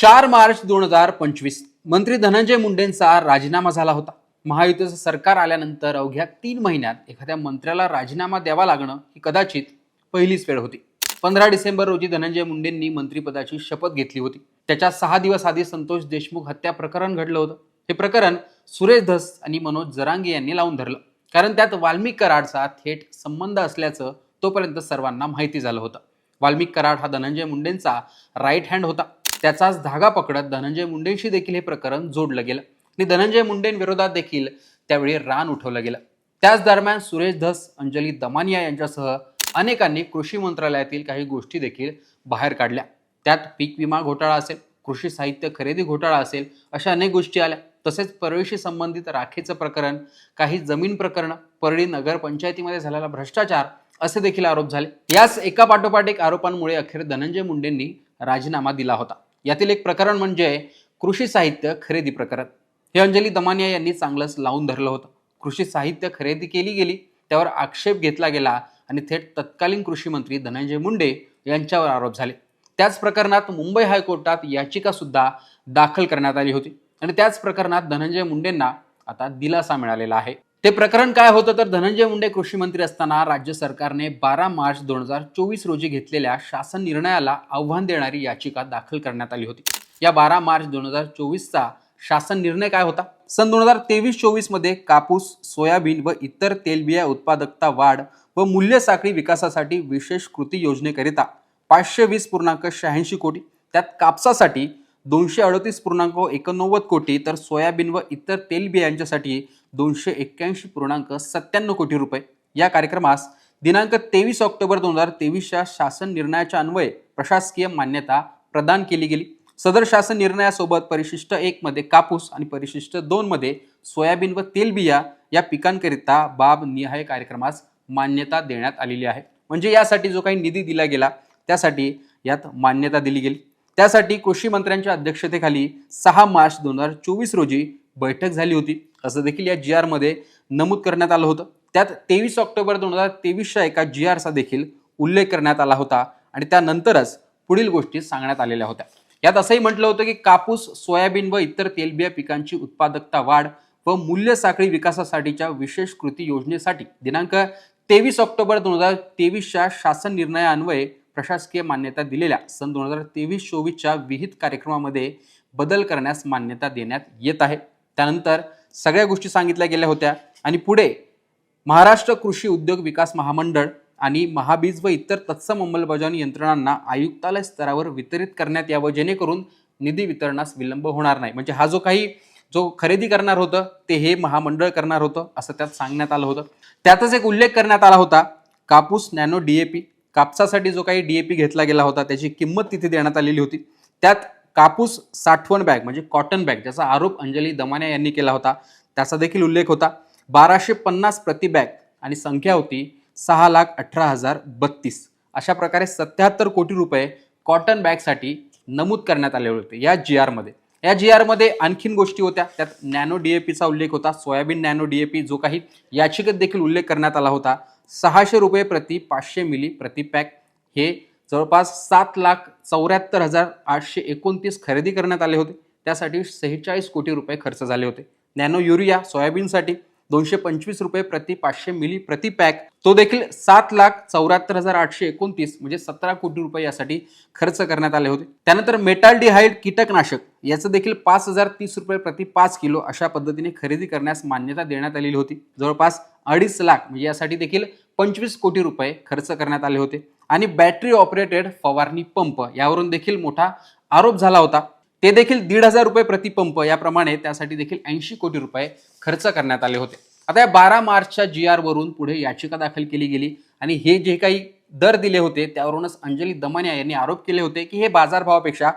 चार मार्च दोन हजार पंचवीस. मंत्री धनंजय मुंडेंचा राजीनामा झाला होता. महायुतीचं सरकार आल्यानंतर अवघ्या तीन महिन्यात एखाद्या मंत्र्याला राजीनामा द्यावा लागणं ही कदाचित पहिलीच वेळ होती. पंधरा डिसेंबर रोजी धनंजय मुंडेंनी मंत्रिपदाची शपथ घेतली होती. त्याच्या सहा दिवस आधी संतोष देशमुख हत्या प्रकरण घडलं होतं. हे प्रकरण सुरेश धस आणि मनोज जरांगे यांनी लावून धरलं. कारण त्यात वाल्मिक कराडचा थेट संबंध असल्याचं तोपर्यंत सर्वांना माहिती झालं होतं. वाल्मिक कराड हा धनंजय मुंडेंचा राईट हँड होता. त्याचाच धागा पकडत धनंजय मुंडेंशी देखील हे प्रकरण जोडलं गेलं. आणि धनंजय मुंडेंविरोधात देखील त्यावेळी रान उठवलं गेलं. त्याच दरम्यान सुरेश धस अंजली दमानिया यांच्यासह अनेकांनी कृषी मंत्रालयातील काही गोष्टी देखील बाहेर काढल्या. त्यात पीक विमा घोटाळा असेल कृषी साहित्य खरेदी घोटाळा असेल अशा अनेक गोष्टी आल्या. तसेच परळीशी संबंधित राखेचं प्रकरण काही जमीन प्रकरणं परळी नगरपंचायतीमध्ये झालेला भ्रष्टाचार असे देखील आरोप झाले. याच एका पाठोपाठ एक आरोपांमुळे अखेर धनंजय मुंडेंनी राजीनामा दिला होता. यातील एक प्रकरण म्हणजे कृषी साहित्य खरेदी प्रकरण. हे अंजली दमानिया यांनी चांगलंच लावून धरलं होतं. कृषी साहित्य खरेदी केली गेली त्यावर आक्षेप घेतला गेला आणि थेट तत्कालीन कृषी मंत्री धनंजय मुंडे यांच्यावर आरोप झाले. त्याच प्रकरणात मुंबई हायकोर्टात याचिका सुद्धा दाखल करण्यात आली होती. आणि त्याच प्रकरणात धनंजय मुंडेंना आता दिलासा मिळालेला आहे. ते प्रकरण काय होतं तर धनंजय मुंडे कृषी मंत्री असताना राज्य सरकारने बारा मार्च दोन हजार चोवीस रोजी घेतलेल्या शासन निर्णयाला आव्हान देणारी याचिका दाखल करण्यात आली होती. या बारा मार्च दोन हजार चोवीसचा शासन निर्णय काय होता? सन दोन हजार तेवीस चोवीसमध्ये कापूस सोयाबीन व इतर तेलबिया उत्पादकता वाढ व मूल्य साखळी विकासासाठी विशेष कृती योजनेकरिता पाचशे वीस पूर्णांक शहाऐंशी कोटी त्यात कापसासाठी दोनशे अडतीस पूर्णांक एकोणनव्वद कोटी तर सोयाबीन व इतर तेलबियांच्यासाठी दोनशे एक्क्याऐंशी पूर्णांक सत्त्याण्णव कोटी रुपये. या कार्यक्रमास दिनांक तेवीस ऑक्टोबर दोन हजार तेवीसच्या शासन निर्णयाच्या अन्वये प्रशासकीय मान्यता प्रदान केली गेली. सदर शासन निर्णयासोबत परिशिष्ट एकमध्ये कापूस आणि परिशिष्ट दोनमध्ये सोयाबीन व तेलबिया या पिकांकरिता बाब निहाय कार्यक्रमास मान्यता देण्यात आलेली आहे. म्हणजे यासाठी जो काही निधी दिला गेला त्यासाठी यात मान्यता दिली गेली. त्यासाठी कृषी मंत्र्यांच्या अध्यक्षतेखाली सहा मार्च दोन हजार चोवीस रोजी बैठक झाली होती. असं देखील या जी आरमध्ये नमूद करण्यात आलं होतं. त्यात तेवीस ऑक्टोबर दोन हजार तेवीसच्या एका जी आरचा देखील उल्लेख करण्यात आला होता आणि त्यानंतरच पुढील गोष्टी सांगण्यात आलेल्या होत्या. यात असंही म्हटलं होतं की कापूस सोयाबीन व इतर तेलबिया पिकांची उत्पादकता वाढ व मूल्य साखळी विकासासाठीच्या विशेष कृती योजनेसाठी दिनांक तेवीस ऑक्टोबर दोन हजार तेवीसच्या शासन निर्णयान्वये प्रशासकीय मान्यता दिलेल्या सन दोन हजार तेवीस चोवीसच्या विहित कार्यक्रमामध्ये बदल करण्यास मान्यता देण्यात येत आहे. त्यानंतर सगळ्या गोष्टी सांगितल्या गेल्या होत्या. आणि पुढे महाराष्ट्र कृषी उद्योग विकास महामंडळ आणि महाबीज व इतर तत्सम अंमलबजावणी यंत्रणांना आयुक्तालय स्तरावर वितरित करण्यात यावं जेणेकरून निधी वितरणास विलंब होणार नाही. म्हणजे हा जो काही जो खरेदी करणार होतं ते हे महामंडळ करणार होतं असं त्यात सांगण्यात आलं होतं. त्यातच एक उल्लेख करण्यात आला होता. कापूस नॅनो डीएपी कापसासाठी जो काही डीएपी घेतला गेला होता त्याची किंमत तिथे देण्यात आलेली होती. त्यात कापूस साठवण बॅग म्हणजे कॉटन बॅग ज्याचा आरोप अंजली दमानिया यांनी केला होता त्याचा देखील उल्लेख होता. बाराशे पन्नास प्रति बॅग आणि संख्या होती सहा लाख अठरा हजार बत्तीस. अशा प्रकारे सत्याहत्तर कोटी रुपये कॉटन बॅगसाठी नमूद करण्यात आले होते या जी आरमध्ये या जी आरमध्ये आणखीन गोष्टी होत्या. त्यात नॅनो डीएपीचा उल्लेख होता सोयाबीन नॅनो डीएपी जो काही याचिकेत देखील उल्लेख करण्यात आला होता. सहाशे रुपये प्रति पाचशे मिली प्रति पॅक हे जवळपास सात लाख चौऱ्याहत्तर हजार आठशे एकोणतीस खरेदी करण्यात आले होते. त्यासाठी सेहेचाळीस कोटी रुपये खर्च झाले होते. नॅनो युरिया सोयाबीनसाठी दोनशे पंचवीस रुपये प्रति पाचशे मिली प्रति पॅक. तो देखील सात लाख चौऱ्याहत्तर हजार आठशे एकोणतीस म्हणजे सतरा कोटी रुपये यासाठी खर्च करण्यात आले होते. त्यानंतर मेटाल्डिहाइड कीटकनाशक याचं देखील पाच हजार तीस रुपये प्रति पाच किलो अशा पद्धतीने खरेदी करण्यास मान्यता देण्यात आलेली होती. जवळपास अडीच लाख म्हणजे यासाठी देखील पंचवीस कोटी रुपये खर्च करण्यात आले होते. आणि बॅटरी ऑपरेटेड फवारणी पंप यावरून देखील मोठा आरोप झाला होता. ते देखील दीड हजार रुपये प्रतिपंप याप्रमाणे त्यासाठी देखील ऐंशी कोटी रुपये खर्च करण्यात आले होते. आता या बारा मार्चच्या जी आर वरून पुढे याचिका दाखल केली गेली आणि हे जे काही दर दिले होते त्यावरूनच अंजली दमानिया यांनी आरोप केले होते की हे बाजारभावापेक्षा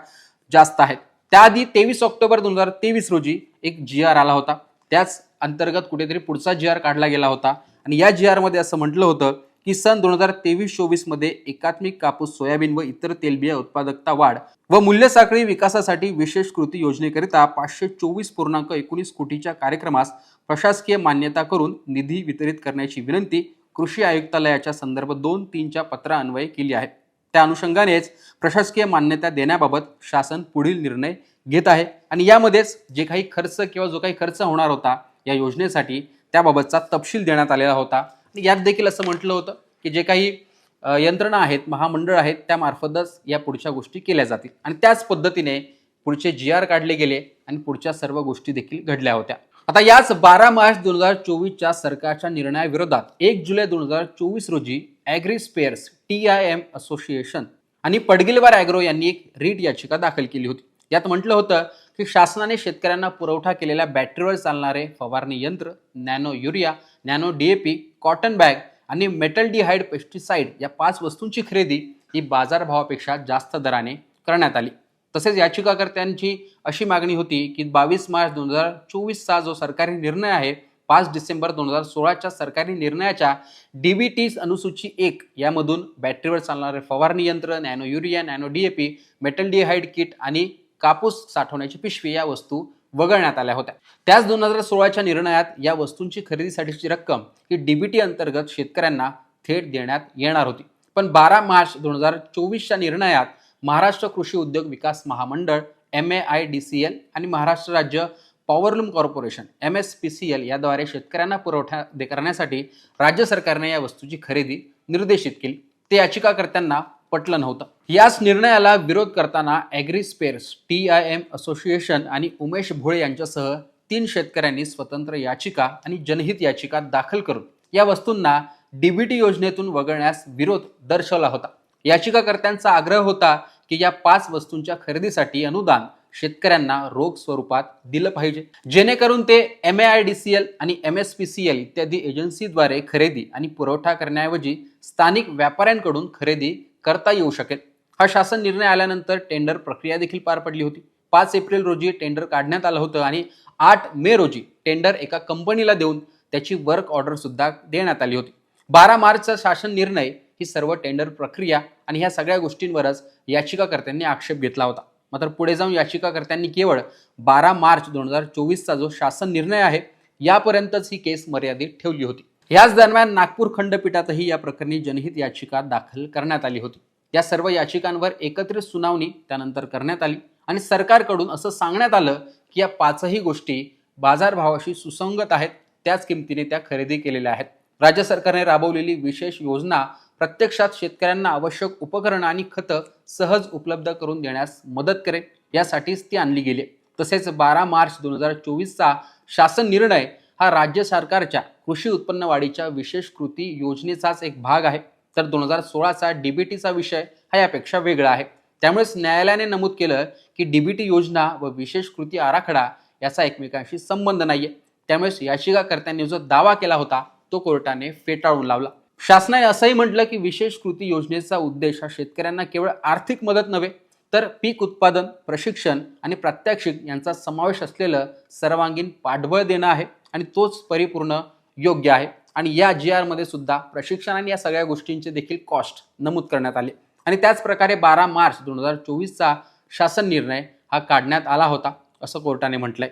जास्त आहेत. त्याआधी तेवीस ऑक्टोबर दोन हजार तेवीस रोजी एक जी आर आला होता. त्याच अंतर्गत कुठेतरी पुढचा जी आर काढला गेला होता. आणि या जी आरमध्ये असं म्हटलं होतं की सन दोन हजार तेवीस चोवीसमध्ये एकात्मिक कापूस सोयाबीन व इतर तेलबिया उत्पादकता वाढ व मूल्य साखळी विकासासाठी विशेष कृती योजनेकरिता पाचशे चोवीस पूर्णांक एकोणीस कोटीच्या कार्यक्रमास प्रशासकीय मान्यता करून निधी वितरित करण्याची विनंती कृषी आयुक्तालयाच्या संदर्भ दोन तीनच्या पत्रान्वये केली आहे. त्या अनुषंगानेच प्रशासकीय मान्यता देण्याबाबत शासन पुढील निर्णय घेत आहे आणि यामध्येच जे काही खर्च किंवा जो काही खर्च होणार होता या योजनेसाठी त्याबाबतचा तपशील देण्यात आलेला होता. यात देखील असं म्हटलं होतं की जे काही यंत्रणा आहेत महामंडळ आहेत त्यामार्फतच या पुढच्या गोष्टी केल्या जातील. आणि त्याच पद्धतीने पुढचे जी आर काढले गेले आणि पुढच्या सर्व गोष्टी देखील घडल्या होत्या. आता याच बारा मार्च दोन हजार चोवीसच्या सरकारच्या निर्णयाविरोधात एक जुलै दोन हजार चोवीस रोजी agri spares T I M association आणि पडगिलवार ॲग्रो यांनी एक रीट याचिका दाखल केली होती. यात म्हटलं होतं की शासनाने शेतकऱ्यांना पुरवठा केलेल्या बॅटरीवर चालणारे फवारणी यंत्र nano urea nano DAP cotton bag आणि मेटल डिहाइड पेस्टिसाइड या पाच वस्तूंची खरेदी ही बाजारभावापेक्षा जास्त दराने करण्यात आली. तसेच याचिकाकर्त्यांची अशी मागणी होती की बावीस मार्च दोन हजार चोवीसचा जो सरकारी निर्णय आहे पाच डिसेंबर दोन हजार सोळाच्या सरकारी निर्णयाच्या डी बी टी अनुसूची एक यामधून बॅटरीवर चालणारे फवारणी यंत्र nano urea nano DAP metaldehyde kit आणि कापूस साठवण्याची पिशवी या वस्तू वगळण्यात आल्या होत्या. त्याच दोन हजार सोळाच्या निर्णयात या वस्तूंची खरेदीसाठीची रक्कम ही डीबीटी अंतर्गत शेतकऱ्यांना थेट देण्यात येणार होती. पण बारा मार्च दोन हजार चोवीसच्या निर्णयात महाराष्ट्र कृषी उद्योग विकास महामंडळ M A I D C L आणि महाराष्ट्र राज्य powerloom corporation M S P C L याद्वारे शेतकऱ्यांना पुरवठा दे करण्यासाठी राज्य सरकारने या वस्तूची खरेदी निर्देशित केली. ते याचिकाकर्त्यांना पटलं नव्हतं. याच निर्णयाला विरोध करताना agri spares T I M association आणि उमेश भोळे यांच्यासह तीन शेतकऱ्यांनी स्वतंत्र याचिका आणि जनहित याचिका दाखल करून या वस्तूंना डीबीटी योजनेतून वगळण्यास विरोध दर्शवला होता. याचिकाकर्त्यांचा आग्रह होता की या पाच वस्तूंच्या खरेदीसाठी अनुदान शेतकऱ्यांना रोख स्वरूपात दिलं पाहिजे. जेणेकरून ते M A I D C L आणि M S P C L इत्यादी एजन्सीद्वारे खरेदी आणि पुरवठा करण्याऐवजी स्थानिक व्यापाऱ्यांकडून खरेदी करता येऊ शकेल. हा शासन निर्णय आल्यानंतर टेंडर प्रक्रिया देखील पार पडली होती. पाच एप्रिल रोजी टेंडर काढण्यात आलं होतं आणि आठ मे रोजी टेंडर एका कंपनीला देऊन त्याची वर्क ऑर्डर सुद्धा देण्यात आली होती. बारा मार्चचा शासन निर्णय ही सर्व टेंडर प्रक्रिया आणि ह्या सगळ्या गोष्टींवरच याचिकाकर्त्यांनी आक्षेप घेतला होता. मात्र पुढे जाऊन याचिकाकर्त्यांनी केवळ बारा मार्च दोन हजार चोवीसचा जो शासन निर्णय आहे यापर्यंतच ही केस मर्यादित ठेवली होती. याच दरम्यान नागपूर खंडपीठातही या प्रकरणी जनहित याचिका दाखल करण्यात आली होती. या सर्व याचिकांवर एकत्रित सुनावणी त्यानंतर करण्यात आली. आणि सरकारकडून असं सांगण्यात आलं की या पाचही गोष्टी बाजारभावाशी सुसंगत आहेत त्याच किमतीने त्या खरेदी केलेल्या आहेत. राज्य सरकारने राबवलेली विशेष योजना प्रत्यक्षात शेतकऱ्यांना आवश्यक उपकरणं आणि खतं सहज उपलब्ध करून देण्यास मदत करेल. यासाठीच ती आणली गेली तसेच बारा मार्च दोन हजार चोवीसचा शासन निर्णय हा राज्य सरकारच्या कृषी उत्पन्न वाढीच्या विशेष कृती योजनेचाच एक भाग आहे. तर दोन हजार सोळाचा डीबीटीचा विषय हा यापेक्षा वेगळा आहे. त्यामुळेच न्यायालयाने नमूद केलं की डीबीटी योजना व विशेष कृती आराखडा याचा एकमेकांशी संबंध नाहीये. त्यामुळेच याचिकाकर्त्यांनी जो दावा केला होता तो कोर्टाने फेटाळून लावला. शासनाने असंही म्हटलं की विशेष कृती योजनेचा उद्देश हा शेतकऱ्यांना केवळ आर्थिक मदत नव्हे तर पीक उत्पादन प्रशिक्षण आणि प्रात्यक्षिक यांचा समावेश असलेलं सर्वांगीण पाठबळ देणं आहे आणि तोच परिपूर्ण योग्य आहे. आणि या जी आरमध्ये सुद्धा प्रशिक्षण आणि या सगळ्या गोष्टींचे देखील कॉस्ट नमूद करण्यात आले. आणि त्याच प्रकारे बारा मार्च दोन हजार चोवीसचा शासन निर्णय हा काढण्यात आला होता असं कोर्टाने म्हटलंय.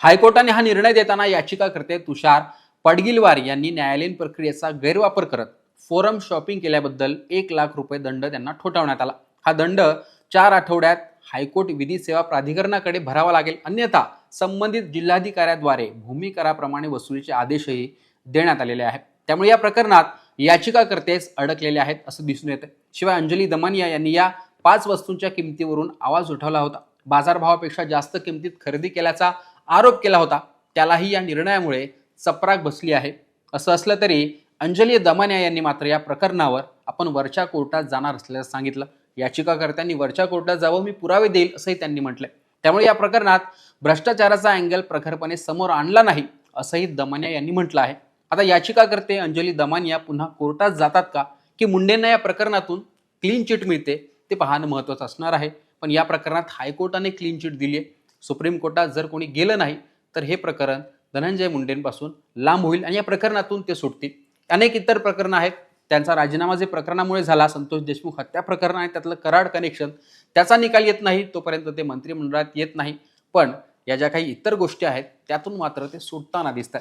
हायकोर्टाने हा निर्णय देताना याचिकाकर्ते तुषार पडगिलवार यांनी न्यायालयीन प्रक्रियेचा गैरवापर करत फोरम शॉपिंग केल्याबद्दल एक लाख रुपये दंड त्यांना ठोठावण्यात आला. हा दंड चार आठवड्यात हायकोर्ट विधी सेवा प्राधिकरणाकडे भरावा लागेल अन्यथा संबंधित जिल्हाधिकाऱ्याद्वारे भूमी कराप्रमाणे वसुलीचे आदेशही देण्यात आलेले आहेत. त्यामुळे या प्रकरणात याचिकाकर्तेच अडकलेले आहेत असं दिसून येतं शिवाय अंजली दमानिया यांनी या पाच वस्तूंच्या किमतीवरून आवाज उठवला होता. बाजारभावापेक्षा जास्त किमतीत खरेदी केल्याचा आरोप केला होता. त्यालाही या निर्णयामुळे चपराक बसली आहे. असं असलं तरी अंजली दमानिया यांनी मात्र या प्रकरणावर आपण वरच्या कोर्टात जाणार असल्याचं सांगितलं. याचिकाकर्त्यांनी वरच्या कोर्टात जावं मी पुरावे देईल असंही त्यांनी म्हटलंय. त्यामुळे या प्रकरणात भ्रष्टाचाराचा अँगल प्रखरपणे समोर आणला नाही असंही दमानिया यांनी म्हटलं आहे. आता याचिकाकर्ते अंजली दमानिया पुन्हा कोर्टात जातात का? की मुंडेंना या प्रकरणातून क्लीन चिट मिळते ते पाहणं महत्त्वाचं असणार आहे. पण या प्रकरणात हायकोर्टाने क्लीन चिट दिली आहे सुप्रीम कोर्टात जर कोणी गेलं नाही तर हे प्रकरण धनंजय मुंडेंपासून लांब होईल आणि या प्रकरणातून ते सुटतील. अनेक इतर प्रकरणं आहेत. त्यांचा राजीनामा जे प्रकरणामुळे झाला संतोष देशमुख हत्या प्रकरण आहे त्यातलं कराड कनेक्शन त्याचा निकाल येत नाही तोपर्यंत ते मंत्रिमंडळात येत नाही. पण या ज्या काही इतर गोष्टी आहेत त्यातून मात्र ते सुटताना दिसतात.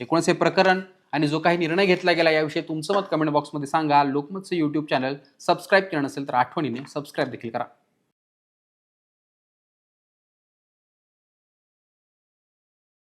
एकूणच हे प्रकरण आणि जो काही निर्णय घेतला गेला याविषयी तुमचं मत कमेंट बॉक्समध्ये सांगा. लोकमतचं यूट्यूब चॅनल सबस्क्राईब केलं नसेल तर आठवणीने सबस्क्राईब देखील करा.